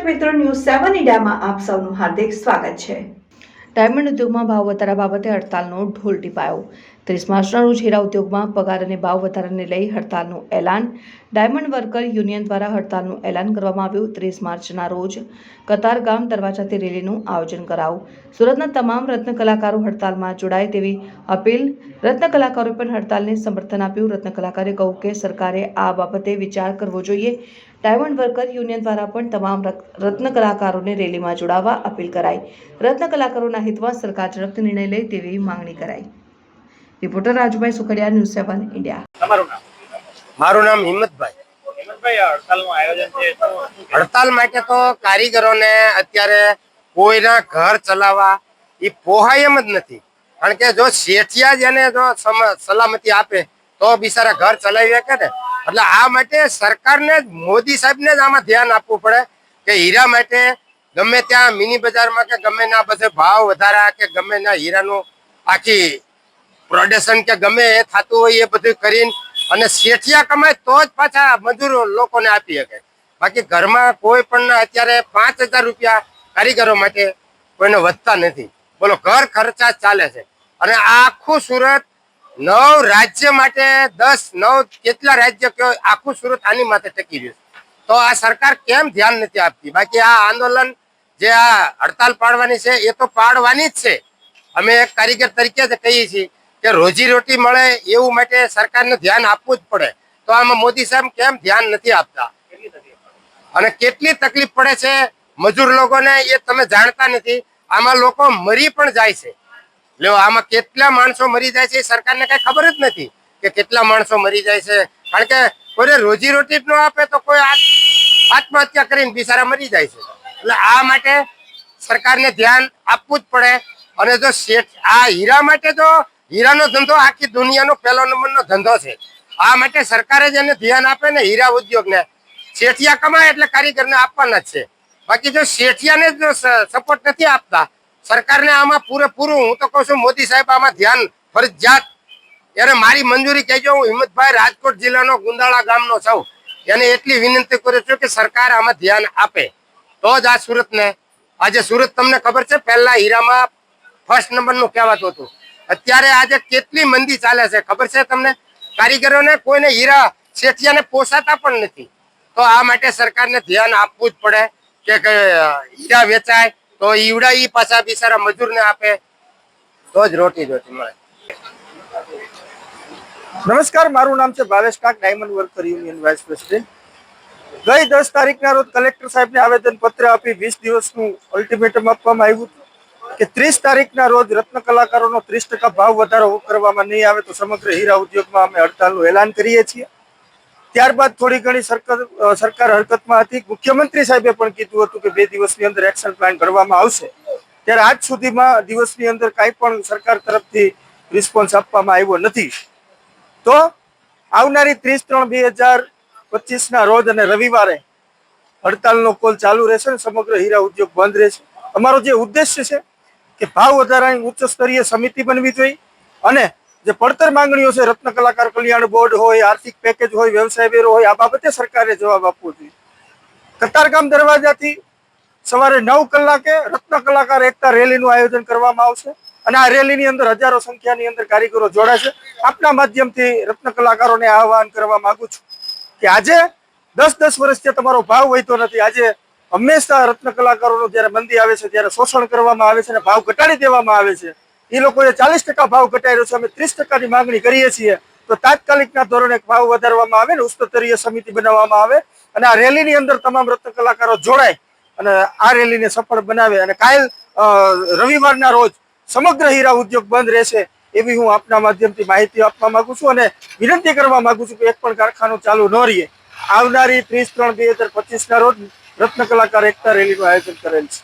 મિત્રો ન્યૂઝ સેવન ઇન્ડિયામાં આપ સૌનું હાર્દિક સ્વાગત છે. ડાયમંડ ઉદ્યોગમાં ભાવ વધારા બાબતે હડતાલનો ઢોલ ટીપાયો. ત્રીસ માર્ચના રોજ હીરા ઉદ્યોગમાં પગાર અને ભાવ વધારાને લઈ હડતાલનું એલાન. ડાયમંડ વર્કર યુનિયન દ્વારા હડતાલનું એલાન કરવામાં આવ્યું. ત્રીસ માર્ચના રોજ કતારગામ દરવાજાથી રેલીનું આયોજન કરાવું સુરતના તમામ રત્ન કલાકારો હડતાલમાં જોડાય તેવી અપીલ. રત્ન કલાકારોએ પણ હડતાલને સમર્થન આપ્યું. રત્ન કલાકારે કહ્યું કે સરકારે આ બાબતે વિચાર કરવો જોઈએ. ડાયમંડ વર્કર યુનિયન દ્વારા પણ તમામ રત્ન કલાકારોને રેલીમાં જોડાવા અપીલ કરાઈ. રત્ન કલાકારોના હિતમાં સરકાર ઝડપથી નિર્ણય લે તેવી માંગણી કરાઈ. Reporter Rajubhai Sukhadiya news seven India. તમારું નામ? મારું નામ હિંમતભાઈ? હડતાલ માટે તો કારીગરોને અત્યારે કોઈના ઘર ચલાવવા એ પોહાય એમ જ નથી. કારણ કે જો શેઠિયા જેને જો સલામતી આપે તો બિચારા ઘર ચલાવી શકે ને. એટલે આ માટે સરકારને મોદી સાહેબને જ આમાં ધ્યાન આપવું પડે કે હીરા માટે ગમે ત્યાં મિની બજારમાં કે ગમે ના બધે ભાવ વધારા કે ગમે ના હીરાનું આખી પ્રોડક્શન કે ગમે એ થતું હોય એ બધું કરીને અને શેઠિયા કમાય તો જ પાછા મજૂરો લોકોને આપી શકે. બાકી ઘરમાં કોઈ પણ અત્યારે પાંચ હજાર રૂપિયા કારીગરો માટે કોઈને વધતા નથી. બોલો, ઘર ખર્ચા ચાલે છે. અને આખું સુરત નવ રાજ્ય માટે દસ, નવ કેટલા રાજ્ય કયો આખું સુરત આની માથે ટકી રહ્યું તો આ સરકાર કેમ ધ્યાન નથી આપતી? બાકી આ આંદોલન જે આ હડતાલ પાડવાની છે એ તો પાડવાની જ છે. અમે એક કારીગર તરીકે જ કહીએ છીએ કે રોજી રોટી મળે એવું માટે સરકારને ધ્યાન આપવું જ પડે. તો આમાં મોદી સાહેબ કેમ ધ્યાન નથી આપતા? અને કેટલી તકલીફ પડે છે? મજૂર લોકોને એ તમે જાણતા નથી. આમાં લોકો મરી પણ જાય છે. લ્યો આમાં કેટલા માણસો મરી જાય છે સરકારને કઈ ખબર જ નથી કે કેટલા માણસો મરી જાય છે. કારણ કે કોઈને રોજી રોટી ન આપે તો કોઈ આત્મહત્યા કરીને બિચારા મરી જાય છે. એટલે આ માટે સરકારને ધ્યાન આપવું જ પડે. અને જો શેઠ, આ હીરા માટે તો હીરાનો ધંધો આખી દુનિયાનો પહેલો નંબરનો ધંધો છે. આ માટે સરકારે જ એને ધ્યાન આપે ને હીરા ઉદ્યોગને. શેઠિયા કમાય એટલે કારીગરને આપવાના જ છે. બાકી જો શેઠિયાને જ સપોર્ટ નથી આપતા, સરકારને આમાં પૂરેપૂરું, હું તો કહું છું, મોદી સાહેબ આમાં ધ્યાન ફરજિયાત. એને મારી મંજૂરી કહેજો, હું હિંમતભાઈ રાજકોટ જિલ્લાનો ગુંદાળા ગામનો છું. એને એટલી વિનંતી કરું છું કે સરકાર આમાં ધ્યાન આપે. તો જ આ સુરતને, આજે સુરત તમને ખબર છે, પહેલા હીરામાં ફર્સ્ટ નંબરનું કહેવાતું હતું. અત્યારે આજે કેટલી મંદી ચાલે છે? ખબર છે તમને? કારીગરોને કોઈને હીરા શેઠિયાને પોસાતા પણ નથી. તો આ માટે સરકારને ધ્યાન આપવું જ પડે કે હીરા વેચાય તો ઈવડા ઈ પાછા બિચારા મજૂરને આપે. તો જ રોટી રોટી મળે. નમસ્કાર, મારું નામ છે Bhavesh Kak, diamond worker union vice president. ગઈ દસ તારીખના રોજ કલેક્ટર સાહેબને આવેદન પત્ર આપી વીસ દિવસનું અલ્ટિમેટમ આપવામાં આવ્યું કે ત્રીસ તારીખના રોજ રત્ન કલાકારોનો ત્રીસ ટકા ભાવ વધારો કરવામાં નહીં આવે તો સમગ્ર હીરા ઉદ્યોગમાં અમે હડતાલનું એલાન કરીએ છીએ. ત્યારબાદ થોડી ઘણી સરકાર સરકાર હરકતમાં હતી. મુખ્યમંત્રી સાહેબે પણ કીધું હતું કે બે દિવસની અંદર એક્શન પ્લાન કરવામાં આવશે. ત્યારે આજ સુધીમાં દિવસની અંદર કાંઈ પણ સરકાર તરફથી રિસ્પોન્સ આપવામાં આવ્યો નથી. તો આવનારી ત્રીસ ત્રણ બે હજાર પચીસના રોજ અને રવિવારે હડતાલનો કોલ ચાલુ રહેશે અને સમગ્ર હીરા ઉદ્યોગ બંધ રહેશે. અમારો જે ઉદ્દેશ્ય છે કે ભાવ વધારાની ઉચ્ચ સ્તરીય સમિતિ બનવી જોઈએ. અને જે પડતર માંગણીઓ છે, રત્ન કલાકાર કલ્યાણ બોર્ડ હોય, આર્થિક પેકેજ હોય વ્યવસાય વેરો હોય, આ બાબતે સરકારે જવાબ આપવો જોઈએ. કતારગામ દરવાજાથી સવારે નવ કલાકે રત્ન કલાકાર એકતા રેલીનું આયોજન કરવામાં આવશે. અને આ રેલીની અંદર હજારો સંખ્યાની અંદર કારીગરો જોડાશે. આપના માધ્યમથી રત્ન કલાકારોને આહવાન કરવા માંગુ છું કે આજે દસ દસ વર્ષથી તમારો ભાવ વહેતો નથી. આજે હંમેશા રત્ન કલાકારોનું જ્યારે મંદી આવે છે, ત્યારે શોષણ કરવામાં આવે છે અને ભાવ ઘટાડી દેવામાં આવે છે. એ લોકોએ ચાલીસ ટકા ભાવ ઘટાડ્યો છે, અમે ત્રીસ ટકાની માંગણી કરીએ છીએ. તો તાત્કાલિકના ધોરણે ભાવ વધારવામાં આવે ને ઉચ્ચસ્તરીય સમિતિ બનાવવામાં આવે અને આ રેલીની અંદર તમામ રત્ન કલાકારો જોડાય અને આ રેલીને સફળ બનાવે. અને કાયલ રવિવારના રોજ સમગ્ર હીરા ઉદ્યોગ બંધ રહેશે એવી હું આપના માધ્યમથી માહિતી આપવા માંગુ છું અને વિનંતી કરવા માંગુ છું કે એક પણ કારખાનું ચાલુ ન રહીએ. આવનારી ત્રીસ ત્રણ બે હજાર પચીસના રોજ રત્ન કલાકાર એકતા રેલીનું આયોજન કરેલ છે.